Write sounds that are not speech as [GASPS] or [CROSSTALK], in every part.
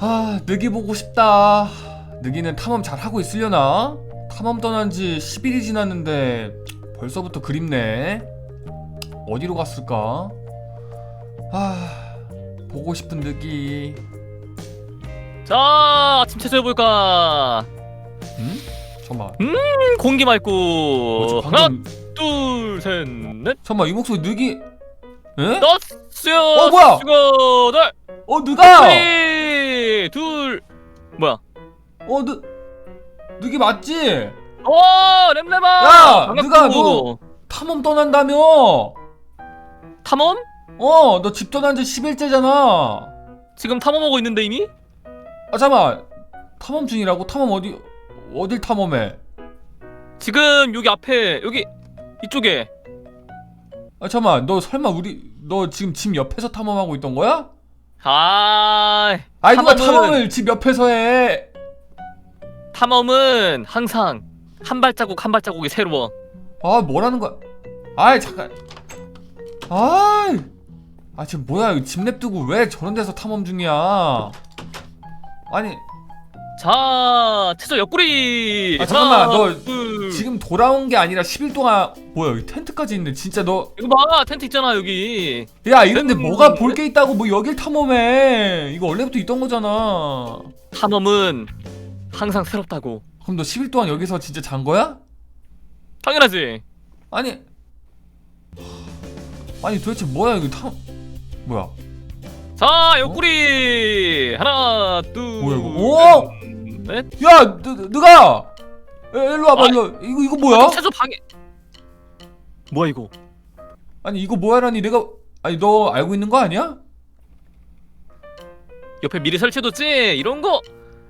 아, 느기 보고 싶다. 느기는 탐험 잘 하고 있으려나? 탐험 떠난 지 10일이 지났는데 벌써부터 그립네. 어디로 갔을까? 아, 보고 싶은 느기. 자 아침 채소 해볼까 응? 잠깐만. 음, 공기 어, 맑고 저 하나 방금 둘셋넷 잠깐만 이 목소리 느기. 에? 다섯여 어, 뭐야? 여덟 어, 느가. 셋, 둘 뭐야 어, 느 느기 맞지? 어 램램아 야. 누가 너- 탐험 떠난다며. 탐험? 어, 너 집 떠난 지 10일째잖아. 지금 탐험하고 있는데 이미? 아, 잠깐만. 탐험 중이라고? 탐험 어디 어딜 탐험해? 지금 여기 앞에 여기 이쪽에 아, 잠깐만. 너 설마 우리 너 지금 집 옆에서 탐험하고 있던 거야? 아 아이 누가 탐험은- 탐험을 집 옆에서 해? 탐험은 항상 한 발자국 한 발자국이 새로워 아, 뭐라는 거야? 아이, 잠깐. 아이. 아, 지금 뭐야? 이거 집 냅두고 왜 저런 데서 탐험 중이야? 아니, 자 채소 옆구리 아, 잠깐만, 하나, 너 둘. 지금 돌아온 게 아니라 10일 동안 뭐야? 여기 텐트까지 있네. 진짜 너 이거 봐 텐트 있잖아 여기 야, 이런데 음, 뭐가 볼 게 있다고 뭐 여길 탐험해. 이거 원래부터 있던 거잖아. 탐험은 항상 새롭다고 그럼 너 10일 동안 여기서 진짜 잔 거야? 당연하지 아니 아니 도대체 뭐야 이거 탐 뭐야 자 옆구리 하나 둘 뭐야, 이거? 오! 넷야 너, 너가 에, 일로 와봐 아, 일로 이거 이거 뭐야? 채소 방에 뭐야 이거 아니 이거 뭐야라니 내가 아니 너 알고 있는 거 아니야? 옆에 미리 설치해뒀지 이런 거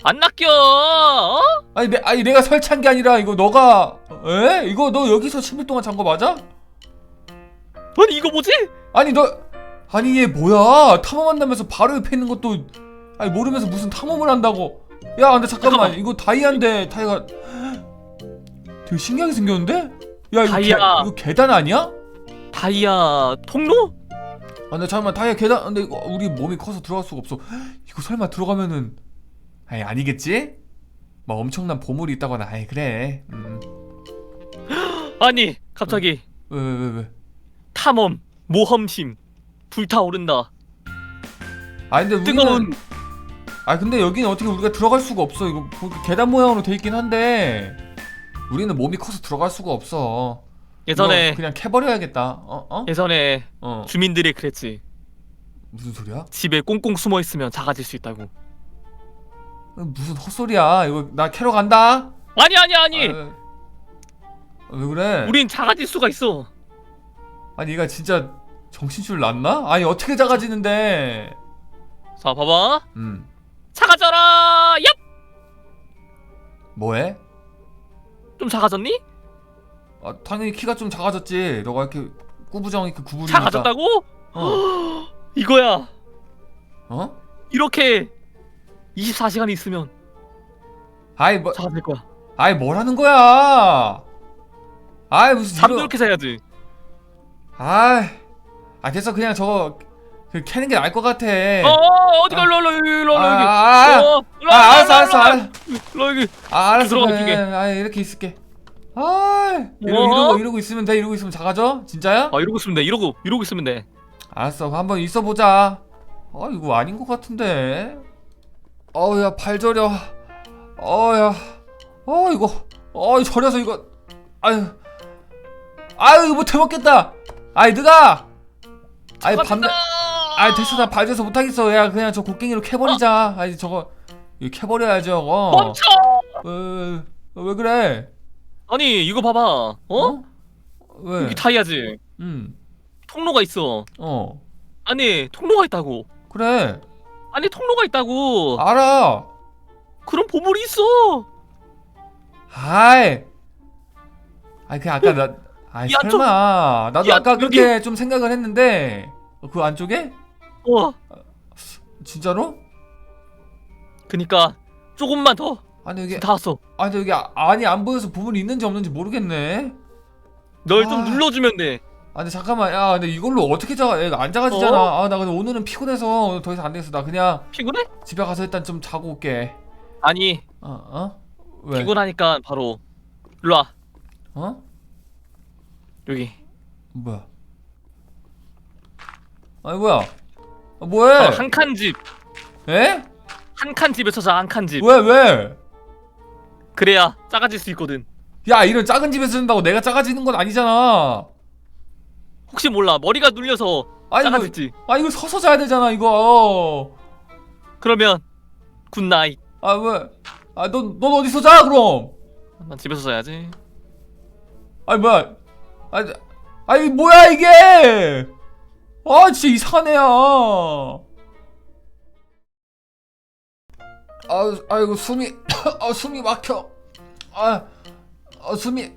안 낚여 어? 아니 내 아니 내가 설치한 게 아니라 이거 너가 에? 이거 너 여기서 10일 동안 잔 거 맞아? 아니 이거 뭐지 아니 너 아니 얘 뭐야 탐험한다면서 바로 옆에 있는 것도 아니 모르면서 무슨 탐험을 한다고 야 근데 잠깐만, 잠깐만. 이거 다이아인데 다이아가 되게 신기하게 생겼는데? 야 이거, 다이아. 계, 이거 계단 아니야? 다이아 통로 아 근데 잠깐만 다이아 계단 근데 이거 우리 몸이 커서 들어갈 수가 없어 이거 설마 들어가면은 아니 아니겠지? 막 엄청난 보물이 있다거나 아이 그래 음. [GASPS] 아니 갑자기 왜왜왜 왜, 탐험 모험심 불타오른다 아 근데 우리는 뜨거운 아 근데 여기는 어떻게 우리가 들어갈 수가 없어. 이거 계단 모양으로 돼 있긴 한데 우리는 몸이 커서 들어갈 수가 없어. 예전에 그냥 캐버려야겠다. 어? 어? 예전에 어. 주민들이 그랬지. 무슨 소리야? 집에 꽁꽁 숨어 있으면 작아질 수 있다고. 무슨 헛소리야. 이거 나 캐러 간다. 아니 아니 아니. 아, 왜 그래? 우린 작아질 수가 있어. 아니 얘가 진짜 정신줄 났나? 아니 어떻게 작아지는데? 자 봐봐. 음 작아져라 얍! 뭐해? 좀 작아졌니? 아 당연히 키가 좀 작아졌지 너가 이렇게 꾸부정 이렇게 구부리니까 작아졌다고? 어? [GASPS] 이거야 어? 이렇게 24시간이 있으면 아이 뭐 작아질 거야 아이 뭐라는 거야 아이 무슨 잠도 이렇게 자야지 아이 아 됐어 그냥 저거 그 캐는 게 나을 것 같아. 어 어디 가 일로 일로 일로 일로 네. 아, 여기. 아, 아, 어, 일로 아, 와, 알았어 일로 알았어 일로 여기. 아, 알았어. 들어가, 그래. 아 이렇게 있을게. 아 이러, 뭐? 이러고 이러고 있으면 돼. 이러고 있으면 작아져? 진짜야? 아 이러고 있으면 돼. 이러고 이러고 있으면 돼. 알았어. 한번 있어 보자. 아 이거 아닌 것 같은데. 어우야 발 저려. 어우야. 어 이거. 어 저려서 이거. 아유. 아유 이거 못 해 먹겠다. 아이 느가? 아이 밤새 아이 됐어 나 발져서 못하겠어. 야 그냥 저 곡괭이로 캐버리자. 아이 저거 이거 캐버려야죠 저거. 멈춰! 왜, 왜, 왜 그래? 아니 이거 봐봐. 어? 어? 왜? 여기 다이아지. 음, 통로가 있어. 어, 아니 통로가 있다고. 그래, 아니 통로가 있다고. 알아. 그런 보물이 있어. 아이, 아이 그냥 아까 나, 아이 이 안쪽- 설마, 나도 이 안- 아까 그렇게 좀 생각을 했는데. 어, 그 안쪽에 와 진짜로? 그니까 조금만 더 아니 여기, 다 왔어 아니 여기 아- 안이 안 보여서 보물이 있는지 없는지 모르겠네. 널 좀 아. 눌러주면 돼아 근데 잠깐만 야 근데 이걸로 어떻게 얘가 안 작아지잖아 어? 아나 근데 오늘은 피곤해서 오늘 더 이상 안 되겠어 나 그냥 피곤해? 집에 가서 일단 좀 자고 올게 아니 어? 어? 왜? 피곤하니까 바로 일로 와 어? 여기 뭐야 아니 뭐야 아, 뭐해 한칸 집 에? 한 칸 집에 서자 한 칸 집 왜 왜? 그래야 작아질 수 있거든 야 이런 작은 집에서 산다고 내가 작아지는 건 아니잖아 혹시 몰라 머리가 눌려서 아니 이거, 작아질지 아 이거 서서 자야 되잖아 이거 그러면 굿나잇 아 왜? 아넌넌 어디서 자 그럼? 난 집에서 자야지 아니 뭐야? 아니 아니 뭐야 이게? 아 진짜 이상한 애야. 아 아이고 숨이 [COUGHS] 아 숨이 막혀. 아, 아 숨이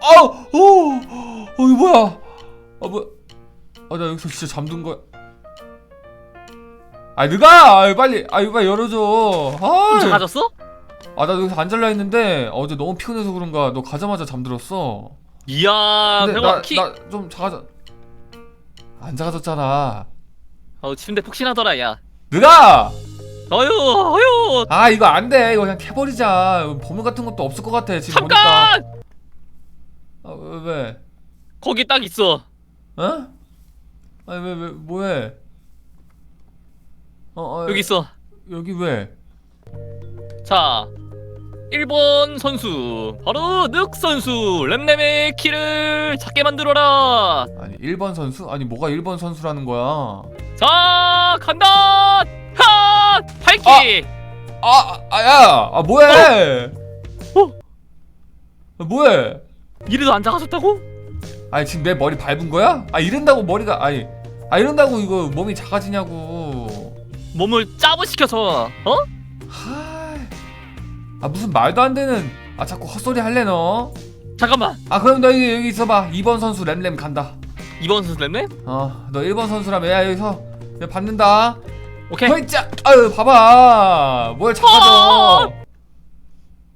아오 어 이거 뭐야? 아 뭐야? 아나 여기서 진짜 잠든 거야. 아 누가 아 빨리 아 이거 빨리 열어줘. 좀 아, 작아졌어? 아, 나 여기서 앉을라 했는데 어제 너무 피곤해서 그런가 너 가자마자 잠들었어. 이야 근데 나, 키나좀 작아져. 안 작아졌잖아. 어, 침대 푹신하더라 야 누가? 어휴 어휴 아 이거 안 돼. 이거 그냥 캐버리자. 보물 같은 것도 없을 것 같아. 지금 보니까. 잠깐 아, 왜, 왜? 거기 딱 있어 어? 아니 왜, 왜, 뭐해? 어, 어 여기 있어 여기 왜? 자 1번 선수 바로 늑 선수 램램의 키를 작게 만들어라 아니 1번 선수? 아니 뭐가 1번 선수라는 거야? 자 간다 하 팔기 아, 아, 야, 아 뭐해? 어? 아, 뭐해? 이래도 안 작아졌다고? 아니 지금 내 머리 밟은 거야? 아 이런다고 머리가 아니 아 이런다고 이거 몸이 작아지냐고 몸을 짜부시켜서 어? 아 무슨 말도 안 되는. 아 자꾸 헛소리 할래 너? 잠깐만. 아 그럼 너 여기, 여기 있어봐. 2번 선수 램램 간다. 2번 선수 램램? 어너 1번 선수라면 야 여기서. 내가 받는다. 오케이. 허이짜 아유 봐봐. 뭘 작아져.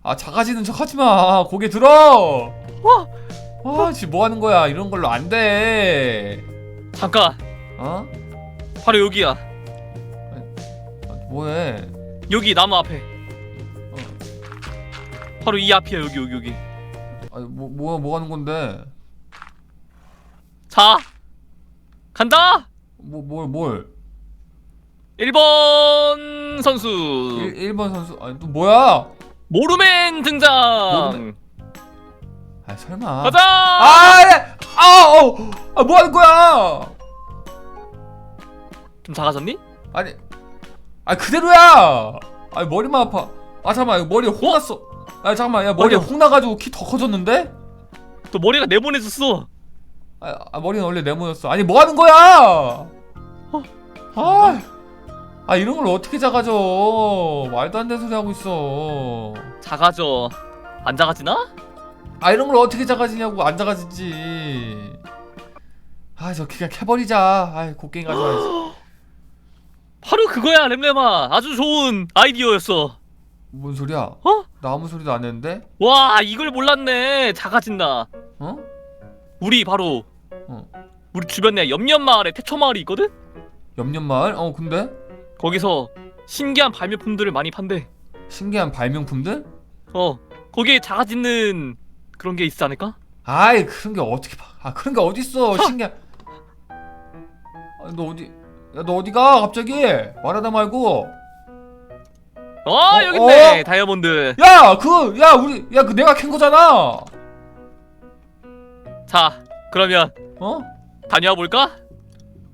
아 작아지는 척 하지마. 고개 들어. 아 지금 뭐 하는 거야? 이런 걸로 안돼. 잠깐. 어? 바로 여기야. 아, 뭐해? 여기 나무 앞에. 어. 바로 이 앞이야 여기 여기 여기 아니 뭐, 뭐, 뭐 하는 건데 자 간다 뭐, 뭘, 뭘 1번 선수 1, 1번 선수 아니 또 뭐야 모르맨 등장 모르맨. 아 설마 가자 아, 네. 아, 어, 아, 뭐 하는 거야? 좀 작아졌니? 아니, 아 그대로야. 아 머리만 아파. 아 잠깐만, 이거 머리에 홍 났어. 아 잠깐만, 야 머리에 홍 나가지고 키 더 커졌는데? 또 머리가 네모내졌어 아, 아 머리는 원래 네모였어. 아니 뭐 하는 거야? 아, 아 이런 걸 어떻게 작아져? 말도 안 되는 소리 하고 있어. 작아져 안 작아지나? 아 이런 걸 어떻게 작아지냐고 안 작아지지. 아저 그냥 캐버리자. 아 곡괭이 가져와야지. [GASPS] 바로 그거야 램램아 아주 좋은 아이디어였어 뭔 소리야? 어? 나 아무 소리도 안 했는데? 와 이걸 몰랐네 작아진다 어? 우리 바로 어. 우리 주변에 염려마을에 태초마을이 있거든? 염년마을? 어 근데? 거기서 신기한 발명품들을 많이 판대 신기한 발명품들? 어 거기에 작아지는 그런 게 있지 않을까? 아이 그런 게 어떻게 봐? 아 그런 게 어딨어 신기한 아, 너 어디 야 너 어디가 갑자기 말하다 말고 어, 어, 여기 있네 어? 다이아몬드 야 그 야 우리 야 그 내가 캔 거잖아 자 그러면 어? 다녀와 볼까?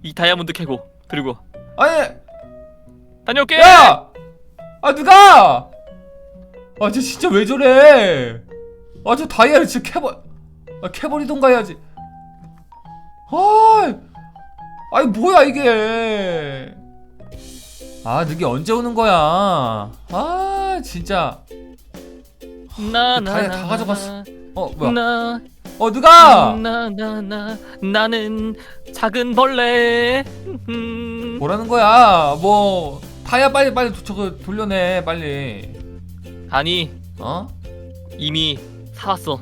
이 다이아몬드 캐고 그리고 아니 다녀올게 야! 아 누가! 아 쟤 진짜 왜 저래 아 저 다이아를 진짜 캐버 아 캐버리던가 해야지 아 아니 뭐야 이게 아 너게 언제 오는 거야 아 진짜 나 나 다이아 다 가져갔어. 어 뭐야 나, 어 누가 나, 나, 나, 나는 작은 벌레. 음. 뭐라는 거야 뭐 다이아 빨리 빨리 도- 저거 돌려내 빨리 아니, 어? 이미 사왔어.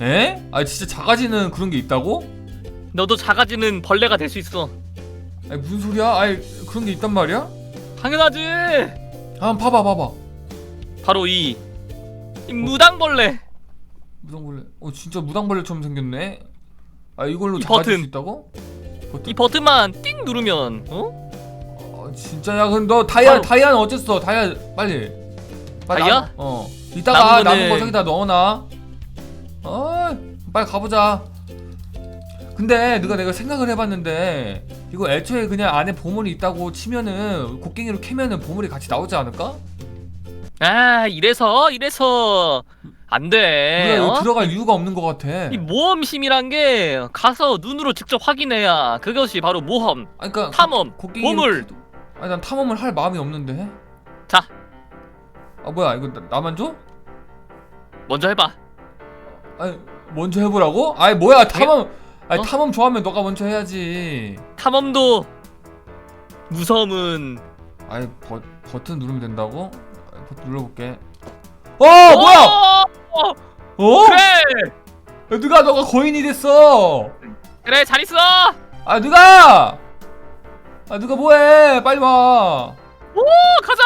에? 아 진짜 작아지는 그런 게 있다고? 너도 작아지는 벌레가 될 수 있어. 아니 무슨 소리야? 아니 그런 게 있단 말이야? 당연하지. 아 봐봐 봐봐. 바로 이, 이 무당벌레. 무당벌레. 어 진짜 무당벌레처럼 생겼네. 아 이걸로 이 버튼. 수 있다고? 버튼. 이 버튼만 띵 누르면 어? 어, 진짜 야 그럼 너 다이아 바로. 다이아는 어쨌어? 다이아 빨리. 빨리 다이아? 남- 어. 이따가 남은 남은 거 저기다 넣어놔. 어 빨리 가보자. 근데 네가 내가 생각을 해봤는데 이거 애초에 그냥 안에 보물이 있다고 치면은 곡괭이로 캐면은 보물이 같이 나오지 않을까? 아 이래서 이래서 안 돼. 여기 어? 들어갈 이유가 없는 것 같아. 이 모험심이란 게 가서 눈으로 직접 확인해야 그것이 바로 모험, 아니, 그러니까 탐험, 곡괭이 보물. 아니 난 탐험을 할 마음이 없는데. 자. 아 뭐야 이거 나, 나만 줘? 먼저 해봐. 아니 먼저 해보라고? 아니 뭐야 탐험. 아니 어? 탐험 좋아하면 너가 먼저 해야지. 탐험도 무서움은 아니 버, 버튼 누르면 된다고? 버튼 눌러볼게. 어 뭐야? 어, 어? 그래 야, 누가 너가 거인이 됐어? 그래 잘 있어. 아 누가? 아 누가 뭐해? 빨리 와. 오 가자.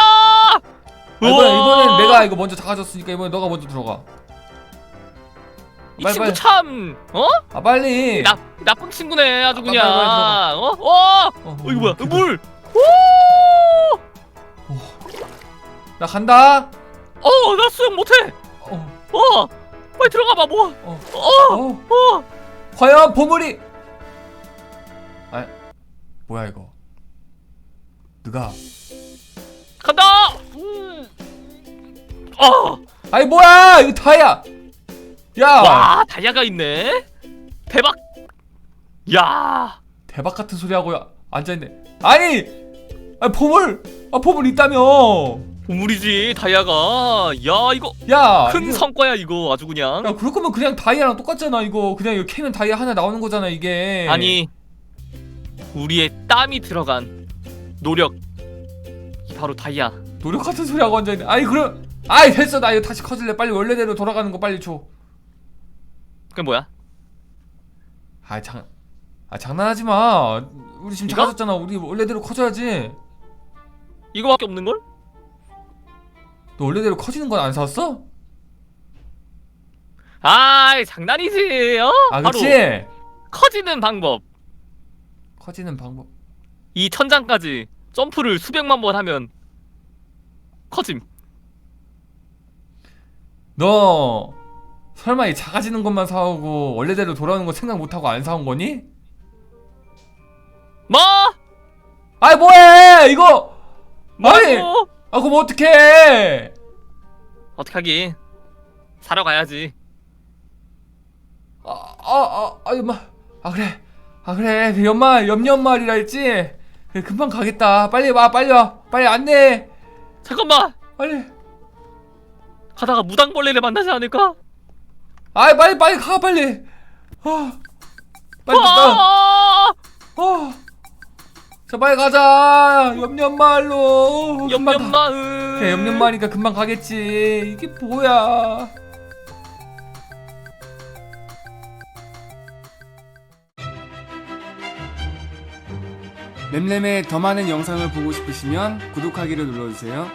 아, 이번엔. 이번엔 내가 이거 먼저 작아졌으니까 이번엔 너가 먼저 들어가. 이 빨리, 친구 빨리. 참 어? 아 빨리. 나 나쁜 친구네 아주 아, 그냥. 빨리, 빨리 어? 어? 어, 어 이거 뭐야? 오케이. 물. 오! 나 간다. 어, 나 수영 못해. 어, 어, 빨리 들어가 봐. 뭐? 어, 어, 어. 어. 과연 보물이? 아, 뭐야 이거? 누가? 간다. 음. 어, 아니 뭐야? 이거 다야. 야, 와, 다이아가 있네. 대박. 야, 대박 같은 소리 하고 앉아 있네. 아니, 아 보물, 아 보물 있다며. 보물이지 다이아가. 야, 이거 야, 큰 이거- 성과야 이거 아주 그냥. 야 그럴 거면 그냥 다이아랑 똑같잖아 이거. 그냥 이거 캐면 다이아 하나 나오는 거잖아 이게. 아니, 우리의 땀이 들어간 노력. 이 바로 다이아. 노력 같은 소리 하고 앉아 있네. 아니 그럼, 아이 됐어 나 이거 다시 커질래. 빨리 원래대로 돌아가는 거 빨리 줘. 그게 뭐야? 아 장, 아 장난하지 마. 우리 지금 이거? 작아졌잖아. 우리 원래대로 커져야지. 이거밖에 없는 걸? 너 원래대로 커지는 건 안 사왔어? 아, 장난이지. 어? 아 바로 그치? 커지는 방법. 커지는 방법. 이 천장까지 점프를 수백만 번 하면 커짐. 너 설마 이 작아지는 것만 사오고 원래대로 돌아오는 거 생각 못하고 안 사온 거니? 뭐? 아이 뭐해? 이거! 아니! 뭐라고? 아 그럼 어떡해? 어떡하긴 사러 가야지. 아아아 아, 아, 엄마. 아 그래. 아 그래. 그 연말 염려말이라 했지? 그래, 금방 가겠다. 빨리 와 빨리 와. 빨리 안내 잠깐만! 빨리. 가다가 무당벌레를 만나지 않을까? 아이 빨리 빨리 가 빨리. 아 빨리 나 아! 어. 자 빨리 가자. 염려말로. 금방 가. 염려마을. 그래 염려마니까 금방 가겠지. 이게 뭐야? 램램의 더 많은 영상을 보고 싶으시면 구독하기를 눌러주세요